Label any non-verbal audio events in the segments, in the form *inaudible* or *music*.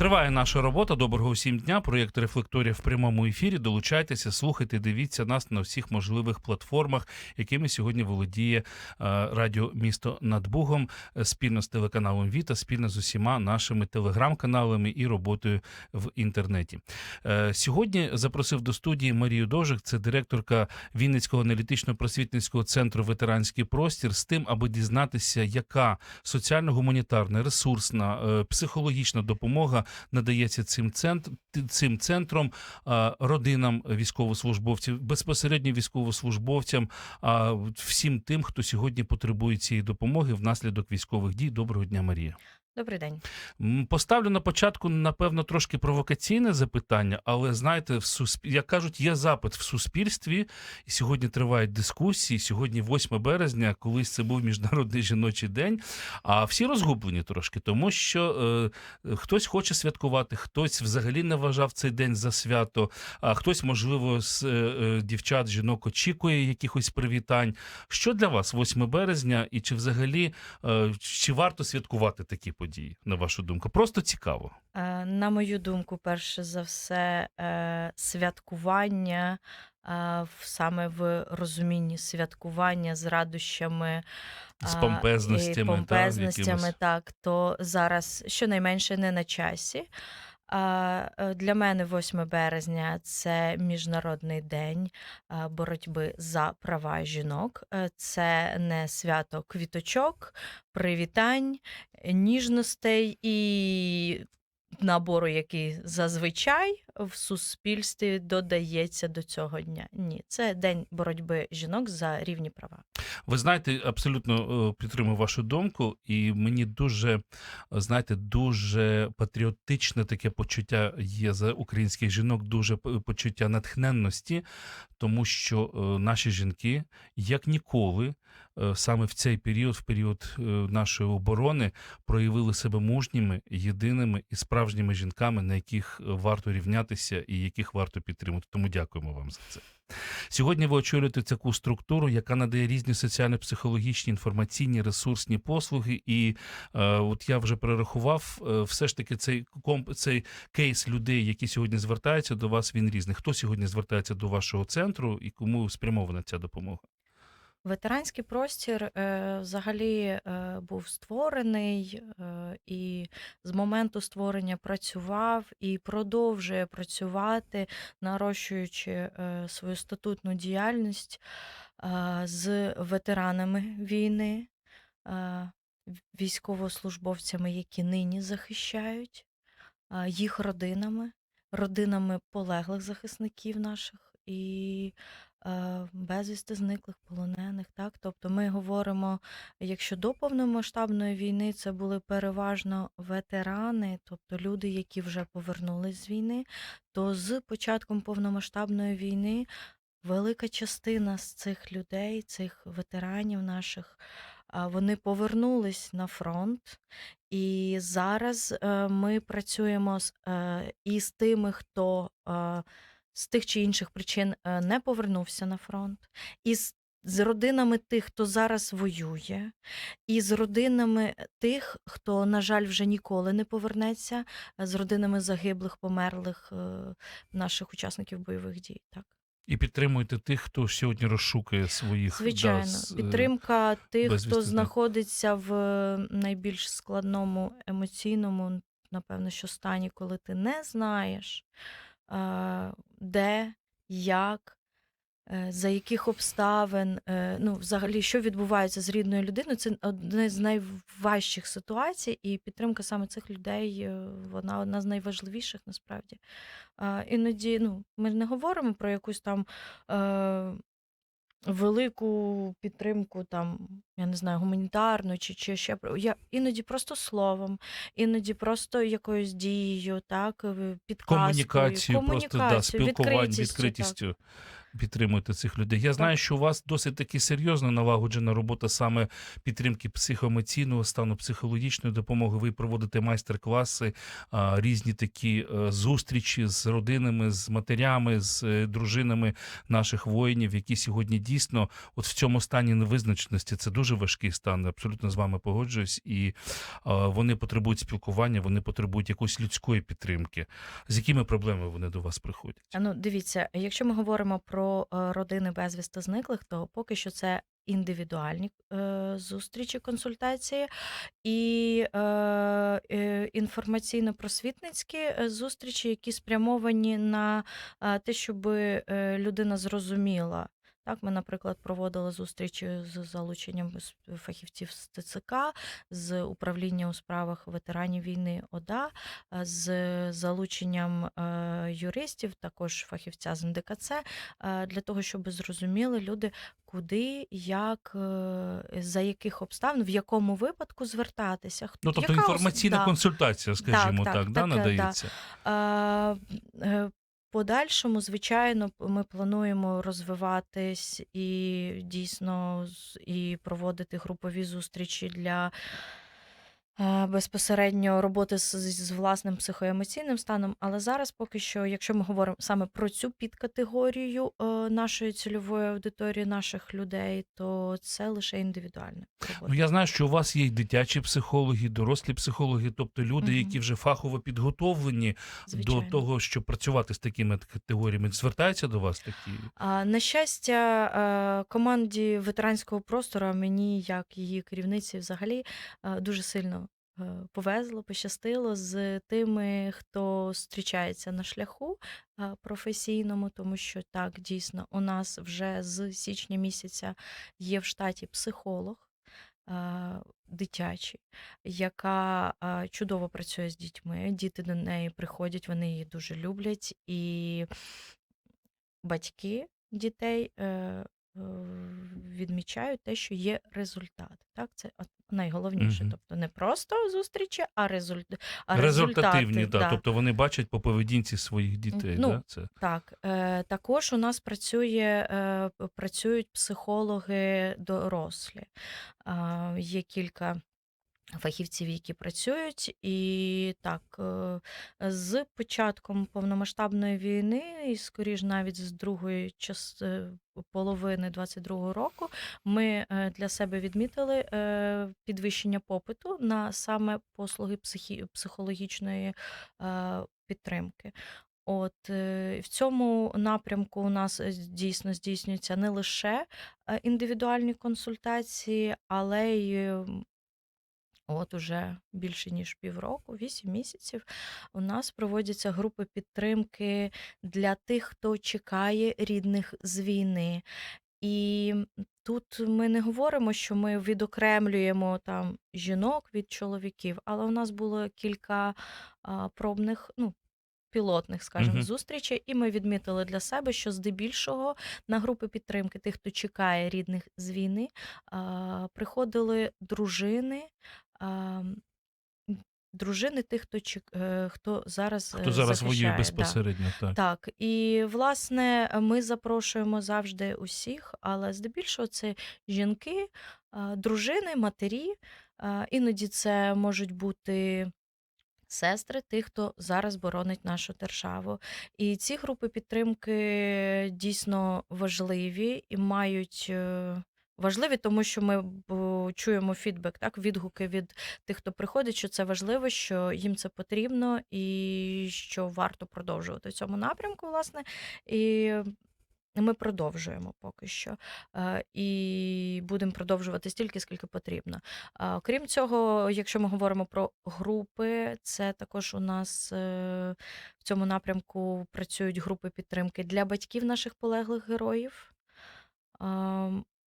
Триває наша робота. Доброго всім дня. Проєкт Рефлекторія в прямому ефірі. Долучайтеся, слухайте, дивіться нас на всіх можливих платформах, якими сьогодні володіє е, радіо місто над Бугом е, спільно з телеканалом Віта, спільно з усіма нашими телеграм-каналами і роботою в інтернеті. Е, Сьогодні запросив до студії Марію Дожик, це директорка Вінницького аналітично-просвітницького центру Ветеранський простір, з тим, аби дізнатися, яка соціально-гуманітарна, ресурсна, психологічна допомога надається цим центр, цим центром родинам військовослужбовців, безпосередньо військовослужбовцям, а всім тим, хто сьогодні потребує цієї допомоги внаслідок військових дій. Доброго дня, Марія. Добрий день. Поставлю на початку, напевно, трошки провокаційне запитання, але знаєте, в сусп... як кажуть, є запит в суспільстві, і сьогодні тривають дискусії. Сьогодні 8 березня, колись це був міжнародний жіночий день. А всі розгублені трошки, тому що е, хтось хоче святкувати, хтось взагалі не вважав цей день за свято, а хтось, можливо, з е, е, дівчат, жінок очікує якихось привітань. Що для вас 8 березня, і чи взагалі е, чи варто святкувати такі події, на вашу думку? Просто цікаво. Е, На мою думку, перше за все, е, святкування е, саме в розумінні святкування з радощами. З помпезностями, і помпезностями, та, так, то зараз щонайменше не на часі. Е, Для мене 8 березня це міжнародний день е, боротьби за права жінок. Е, Це не свято квіточок, привітань, ніжностей і набору, який зазвичай в суспільстві додається до цього дня. Ні, це день боротьби жінок за рівні права. Ви знаєте, абсолютно е, підтримую вашу думку, і мені дуже, е, знаєте, дуже патріотичне таке почуття є за українських жінок, дуже почуття натхненності, тому що е, наші жінки, як ніколи, саме в цей період, в період е, нашої оборони, проявили себе мужніми, єдиними і справжніми жінками, на яких е, варто рівнятися і яких варто підтримати. Тому дякуємо вам за це. Сьогодні ви очолюєте таку структуру, яка надає різні соціально-психологічні інформаційні ресурсні послуги. І е, от я вже перерахував, е, все ж таки цей комп, цей кейс людей, які сьогодні звертаються до вас, він різний. Хто сьогодні звертається до вашого центру і кому спрямована ця допомога? Ветеранський простір е, взагалі е, був створений е, і з моменту створення працював і продовжує працювати, нарощуючи свою статутну діяльність з ветеранами війни, військовослужбовцями, які нині захищають, їх родинами, родинами полеглих захисників наших. І е, безвісти зниклих, полонених. Так? Тобто ми говоримо, якщо до повномасштабної війни це були переважно ветерани, тобто люди, які вже повернулись з війни, то з початком повномасштабної війни велика частина з цих людей, цих ветеранів наших, вони повернулись на фронт. І зараз е, ми працюємо з, е, і з тими, хто з тих чи інших причин е, не повернувся на фронт, і з, з родинами тих, хто зараз воює, і з родинами тих, хто, на жаль, вже ніколи не повернеться, е, з родинами загиблих, померлих е, наших учасників бойових дій. Так. І підтримуєте тих, хто сьогодні розшукує своїх Звичайно, да, е, підтримка тих, хто безвісти знаходиться в найбільш складному емоційному, напевно, що стані, коли ти не знаєш, е, де, як, е, за яких обставин, е, ну, взагалі, що відбувається з рідною людиною, це одна з найважчих ситуацій, і підтримка саме цих людей, е, вона одна з найважливіших насправді. Іноді ну, ми не говоримо про якусь там. Велику підтримку, там, я не знаю, гуманітарну чи, чи ще я іноді просто словом, іноді просто якоюсь дією, так, підказкою, комунікацію, просто да, спілкуванням, відкритістю. відкритістю, так. Підтримуєте цих людей. Я знаю, що у вас досить таки серйозно налагоджена робота саме підтримки психоемоційного стану, психологічної допомоги. Ви проводите майстер-класи, різні такі е, зустрічі з родинами, з матерями, з е, дружинами наших воїнів, які сьогодні дійсно от в цьому стані невизначеності. Це дуже важкий стан. Абсолютно з вами погоджуюсь. І вони потребують спілкування, вони потребують якоїсь людської підтримки. З якими проблемами вони до вас приходять? Ну, дивіться, якщо ми говоримо про е, родини безвісти зниклих, то поки що це індивідуальні е, зустрічі, консультації і е, інформаційно-просвітницькі зустрічі, які спрямовані на те, щоб людина зрозуміла. Так, ми, наприклад, проводили зустрічі з залученням фахівців з ТЦК, з управління у справах ветеранів війни ОДА, з залученням е, юристів, також фахівця з НДКЦ, е, для того, щоб зрозуміли люди, куди, як, е, за яких обставин, в якому випадку звертатися. хто- Ну, тобто яка інформаційна да. консультація, скажімо так, так, да, таке, да. надається. А, е, Подальшому, звичайно, ми плануємо розвиватись і дійсно і проводити групові зустрічі для безпосередньо роботи з, з власним психоемоційним станом. Але зараз поки що, якщо ми говоримо саме про цю підкатегорію е, нашої цільової аудиторії, наших людей, то це лише індивідуальна робота. Ну, я знаю, що у вас є й дитячі психологи, дорослі психологи, тобто люди, Мгм. які вже фахово підготовлені Звичайно. до того, щоб працювати з такими категоріями. Звертаються до вас такі? А, На щастя, е, команді ветеранського простору, мені, як її керівниці, взагалі е, дуже сильно е, повезло, пощастило з тими, хто зустрічається на шляху е, професійному, тому що так дійсно у нас вже з січня місяця є в штаті психолог. е, Дитячий, яка е, чудово працює з дітьми. Діти до неї приходять, вони її дуже люблять, і батьки дітей е, е, відмічають те, що є результат. Так, це найголовніше. Мгм. Тобто не просто зустрічі, а, результ... а Результативні, результати. да. тобто вони бачать по поведінці своїх дітей. Ну, да? Це Так, е, також у нас працює, е, працюють психологи дорослі. Е, Є кілька фахівців, які працюють, і так, е, з початком повномасштабної війни, і скоріш навіть з другої час е, половини 22-го року, ми е, для себе відмітили підвищення попиту на саме послуги психологічної підтримки. От в цьому напрямку у нас дійсно здійснюються не лише індивідуальні консультації, але й от уже більше ніж півроку, вісім місяців, у нас проводяться групи підтримки для тих, хто чекає рідних з війни. І тут ми не говоримо, що ми відокремлюємо там жінок від чоловіків, але у нас було кілька а, пробних, ну, пілотних, скажімо, Мгм. зустрічей, і ми відмітили для себе, що здебільшого на групи підтримки тих, хто чекає рідних з війни, а, приходили дружини. А, Дружини тих, хто чек... е, хто зараз хто е, зараз воює захищає, да. безпосередньо, так. Так, і власне ми запрошуємо завжди усіх, але здебільшого це жінки, а, дружини, матері. а, Іноді це можуть бути сестри тих, хто зараз боронить нашу державу. І ці групи підтримки дійсно важливі і мають. е, Важливі, тому що ми чуємо фідбек, так, відгуки від тих, хто приходить, що це важливо, що їм це потрібно, і що варто продовжувати в цьому напрямку, власне. І ми продовжуємо поки що. Е, І будемо продовжувати стільки, скільки потрібно. А, Окрім цього, якщо ми говоримо про групи, це також у нас е, в цьому напрямку працюють групи підтримки для батьків наших полеглих героїв.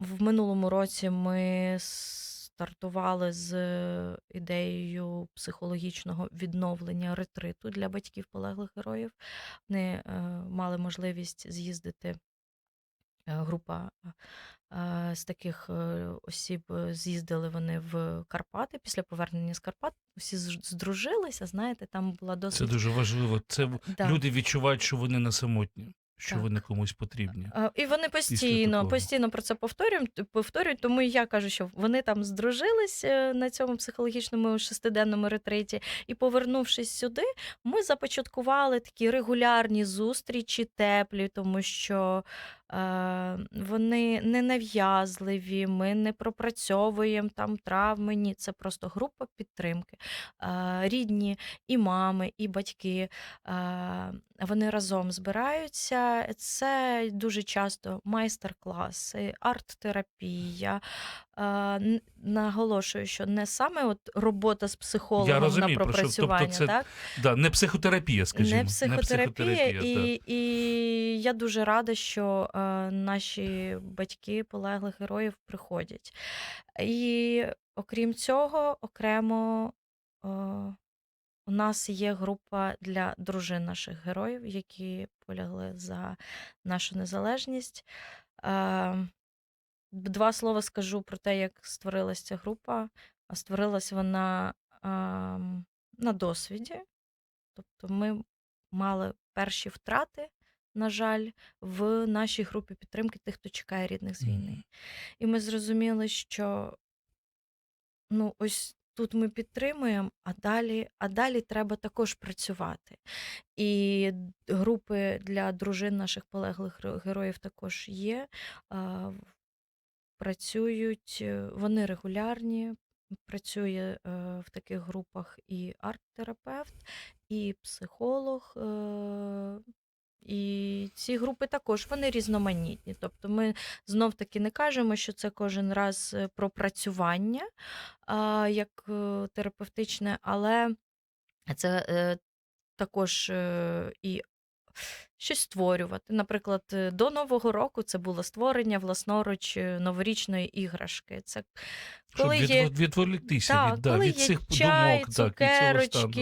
В минулому році ми стартували з ідеєю психологічного відновлення ретриту для батьків полеглих героїв. Вони е, мали можливість з'їздити. е, Група е, з таких е, осіб е, з'їздили вони в Карпати. Після повернення з Карпат всі здружилися. Знаєте, там була Це досить дуже важливо. Це Да. люди відчувають, що вони не самотні. Що Так. вони комусь потрібні. І вони постійно, постійно про це повторюють, повторюють, тому я кажу, що вони там здружились е, на цьому психологічному шестиденному ретриті. І повернувшись сюди, ми започаткували такі регулярні зустрічі, теплі, тому що вони не нав'язливі, ми не пропрацьовуємо там травми. Ні, це просто група підтримки. Е, рідні і мами, і батьки. Е, вони разом збираються. Це дуже часто майстер-класи, арт-терапія. Наголошую, що не саме от робота з психологом розумію, на про що. Тобто пропрацювання, це, так? Да, не психотерапія, скажімо. Не психотерапія, так. і, і я дуже рада, що е, наші батьки полеглих героїв приходять. І окрім цього, окремо е, у нас є група для дружин наших героїв, які полягли за нашу незалежність. Е, Два слова скажу про те, як створилася ця група. А Створилась вона ем, на досвіді. Тобто ми мали перші втрати, на жаль, в нашій групі підтримки тих, хто чекає рідних з війни. І ми зрозуміли, що ну, ось тут ми підтримуємо, а далі, а далі треба також працювати. І групи для дружин наших полеглих героїв також є. Працюють, е, вони регулярні. Працює е, в таких групах і арт-терапевт, і психолог. Е, і ці групи також вони різноманітні. Тобто ми знов таки не кажемо, що це кожен раз е, пропрацювання як терапевтичне, але це також і щось створювати. Наприклад, е, до Нового року це було створення власноруч е, новорічної іграшки. Це Щоб коли від, є відволіктися так, від, да, коли від є цих чай, думок, так, від цього стану.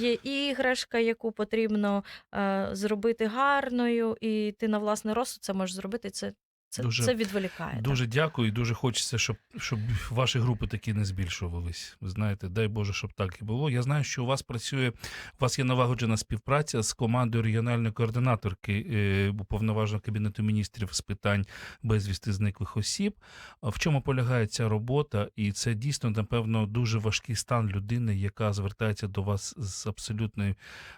є іграшка, яку потрібно е, зробити гарною, і ти на власний розсуд це можеш зробити. Це, це, Дуже- це відволікає. так. Дуже дякую, і дуже хочеться, щоб, щоб ваші групи такі не збільшувались. Ви знаєте, дай Боже, щоб так і було. Я знаю, що у вас працює, у вас є налагоджена співпраця з командою регіональної координаторки е, уповноваженого кабінету міністрів з питань безвісти зниклих осіб. В чому полягає ця робота? І це дійсно, напевно, дуже важкий стан людини, яка звертається до вас з абсолютною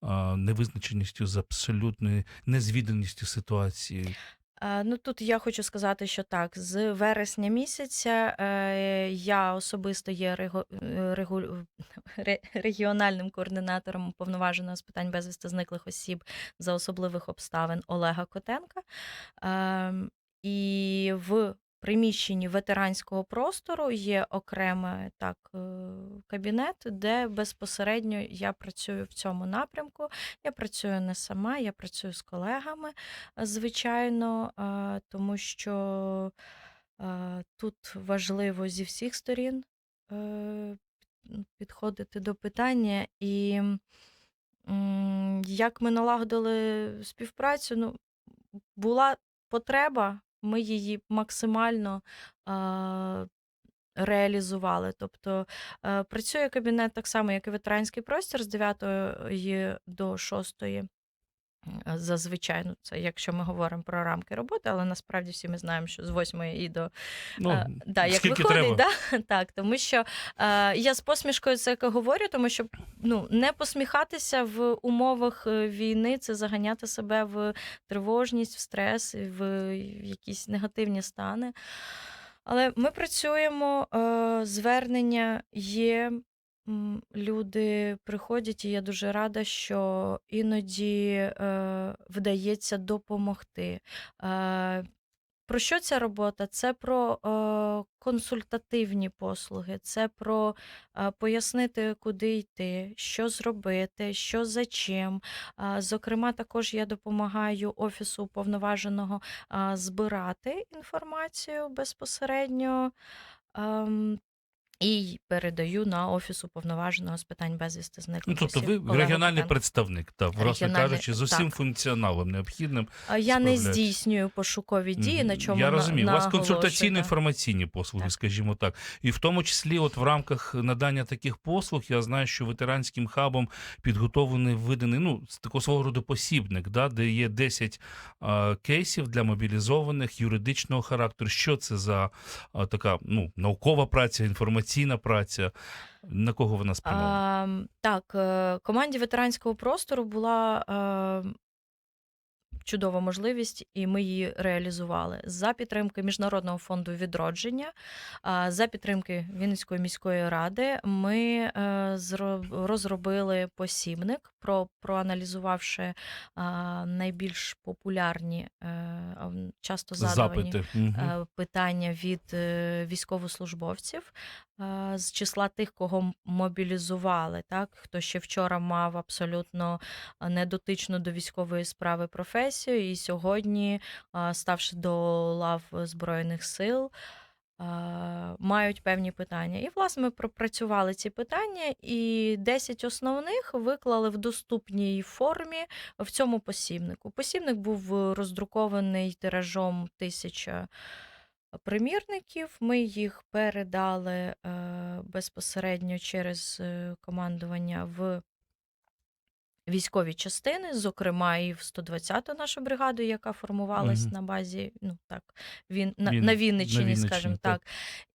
а, невизначеністю, з абсолютною незвіданістю ситуації. Е, Ну тут я хочу сказати, що так, з вересня місяця е, я особисто є рего, е, регу- *laughs* регіональним координатором уповноваженого з питань безвісти зниклих осіб за особливих обставин Олега Котенка. Ем, І в приміщенні ветеранського простору є окремий так, е, кабінет, де безпосередньо я працюю в цьому напрямку. Я працюю не сама, я працюю з колегами звичайно, е, тому що е, тут важливо зі всіх сторін е, підходити до питання. І як ми налагодили співпрацю, ну, була потреба, ми її максимально е, реалізували. Тобто е, працює кабінет так само, як і ветеранський простір з 9 до 6 Е, Зазвичай, ну це якщо ми говоримо про рамки роботи, але насправді всі ми знаємо, що з 8 і до Ну, е, да, як виходить, треба. да? *laughs* так, тому що е, я з посмішкою це говорю, тому що ну, не посміхатися в умовах е, війни це заганяти себе в тривожність, в стрес, в якісь негативні стани. Але ми працюємо, е, звернення є. Люди приходять, і я дуже рада, що іноді е, вдається допомогти. Е, про що ця робота? Це про е, консультативні послуги, це про е, пояснити, куди йти, що зробити, що за чим. Е, зокрема, також я допомагаю офісу уповноваженого е, збирати інформацію безпосередньо. Ем, І передаю на офіс уповноваженого з питань безвісти Ну, тобто ви регіональний представник, так, власне кажучи, з усім так. функціоналом необхідним. А Я не здійснюю пошукові дії, Мгм. на чому Я на- розумію. У вас наголошую, консультаційно-інформаційні послуги, Так. скажімо так. І в тому числі, от в рамках надання таких послуг, я знаю, що ветеранським хабом підготовлений виданий ну, такого свого роду посібник, да, де є 10 а, кейсів для мобілізованих юридичного характеру. Що це за а, така ну, наукова праця, інформаційна праця? На кого вона спрямована? Так, е, команді ветеранського простору була е, чудова можливість, і ми її реалізували за підтримки Міжнародного фонду відродження, за підтримки Вінницької міської ради. Ми е, розробили посібник, про, проаналізувавши найбільш популярні, е, часто задавані Запити. Е, питання від військовослужбовців з числа тих, кого мобілізували, так хто ще вчора мав абсолютно недотичну до військової справи професію, і сьогодні, ставши до лав збройних сил. Мають певні питання. І, власне, ми пропрацювали ці питання, і 10 основних виклали в доступній формі в цьому посібнику. Посібник був роздрукований тиражом тисяча примірників. Ми їх передали е, безпосередньо через е, командування в військові частини, зокрема і в 120-ту нашу бригаду, яка формувалась Мгм. на базі, ну так, він, на, Він- на на Вінниччині, Вінниччині, скажімо так. так.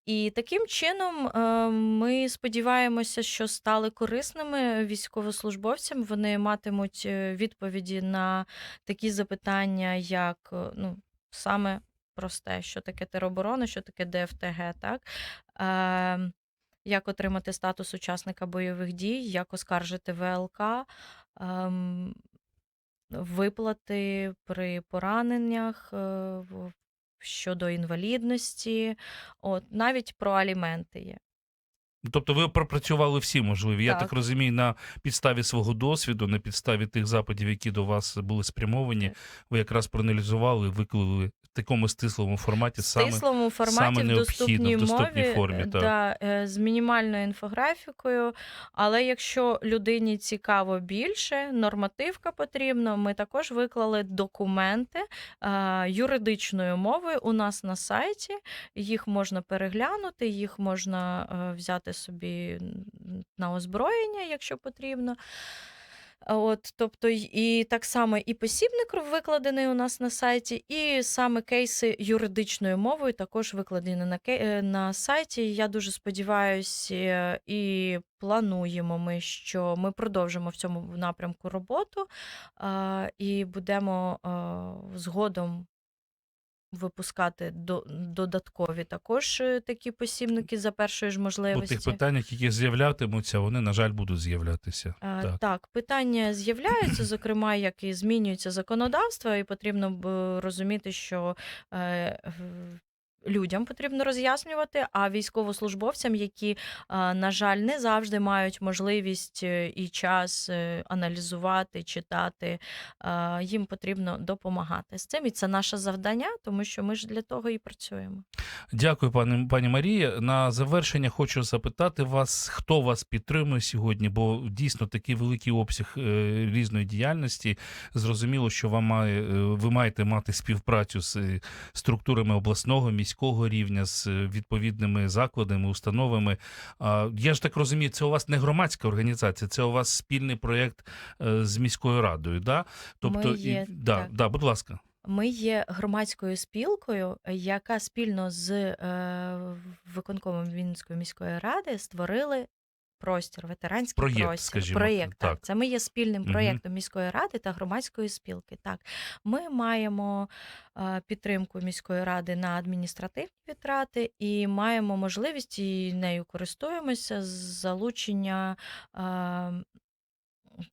І таким чином е, ми сподіваємося, що стали корисними військовослужбовцям. Вони матимуть е, відповіді на такі запитання, як е, ну, саме просте, що таке тероборона, що таке ДФТГ, так? Як отримати статус учасника бойових дій, як оскаржити ВЛК, ем, виплати при пораненнях е, щодо інвалідності, от, навіть про аліменти є. Тобто ви пропрацювали всі можливі. Я Так. так розумію, на підставі свого досвіду, на підставі тих запитів, які до вас були спрямовані, ви якраз проаналізували, виклали в такому стислому форматі саме. стислому форматі саме в необхідно, в доступній мові, формі, е, так. да, е, з мінімальною інфографікою. Але якщо людині цікаво більше, нормативка потрібна, ми також виклали документи е, юридичною мовою у нас на сайті. Їх можна переглянути, їх можна взяти собі на озброєння, якщо потрібно. От, тобто, і так само і посібник викладений у нас на сайті, і саме кейси юридичною мовою також викладені на, е, на сайті. Я дуже сподіваюся і плануємо ми, що ми продовжимо в цьому напрямку роботу а, і будемо а, згодом. Випускати до, додаткові також е, такі посібники за першої ж У можливості. тих питаннях, які з'являтимуться, вони, на жаль, будуть з'являтися. Е, Так. Так. питання з'являються, *clears throat* зокрема, як і змінюється законодавство, і потрібно б розуміти, що е, людям потрібно роз'яснювати, а військовослужбовцям, які, на жаль, не завжди мають можливість е, і час е, аналізувати, читати, їм потрібно допомагати з цим. І це наше завдання, тому що ми ж для того і працюємо. Дякую, пані, пані Марія. На завершення хочу запитати вас, хто вас підтримує сьогодні, бо дійсно такий великий обсяг е, різної діяльності. Зрозуміло, що вам має, ви маєте мати співпрацю з структурами обласного, міського рівня, з е, відповідними закладами, установами. Я ж так розумію, це у вас не громадська організація, це у вас спільний проєкт е, з міською радою. Да? Тобто, Ми є, і, да, так. да, будь ласка. Ми є громадською спілкою, яка спільно з е, виконкомом Вінницької міської ради створили простір, ветеранський Проєкт, простір. скажімо, проєкт, так. так. Це ми є спільним проєктом міської ради та громадської спілки. Так, ми маємо е, підтримку міської ради на адміністративні витрати і маємо можливість і нею користуємося з залучення. е,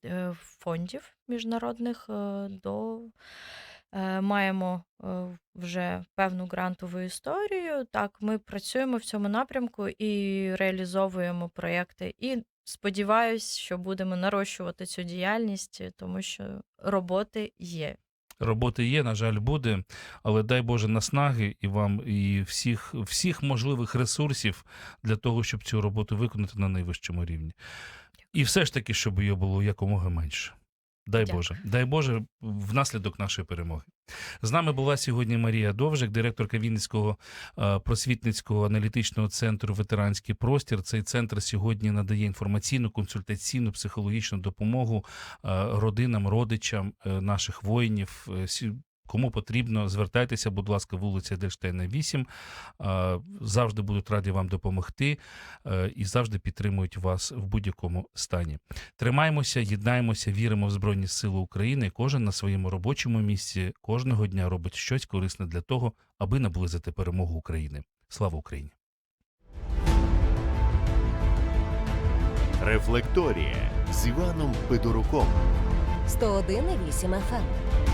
е, фондів міжнародних до маємо е, вже певну грантову історію. Так, ми працюємо в цьому напрямку і реалізовуємо проєкти. І сподіваюсь, що будемо нарощувати цю діяльність, тому що роботи є. Роботи є, на жаль, буде, але дай Боже наснаги і вам, і всіх, всіх можливих ресурсів для того, щоб цю роботу виконати на найвищому рівні. І все ж таки, щоб її було якомога менше. Дай Дякую. Боже, дай Боже, внаслідок нашої перемоги. З нами була сьогодні Марія Довжик, директорка Вінницького е, просвітницького аналітичного центру Ветеранський простір. Цей центр сьогодні надає інформаційну, консультаційну, психологічну допомогу е, родинам, родичам е, наших воїнів. Кому потрібно, звертайтеся, будь ласка, вулиця Дельштейна 8. Е, Завжди будуть раді вам допомогти е, і завжди підтримують вас в будь-якому стані. Тримаємося, єднаємося, віримо в Збройні Сили України. Кожен на своєму робочому місці кожного дня робить щось корисне для того, аби наблизити перемогу України. Слава Україні! Рефлекторія з Іваном Федоруком. 101,8 FM.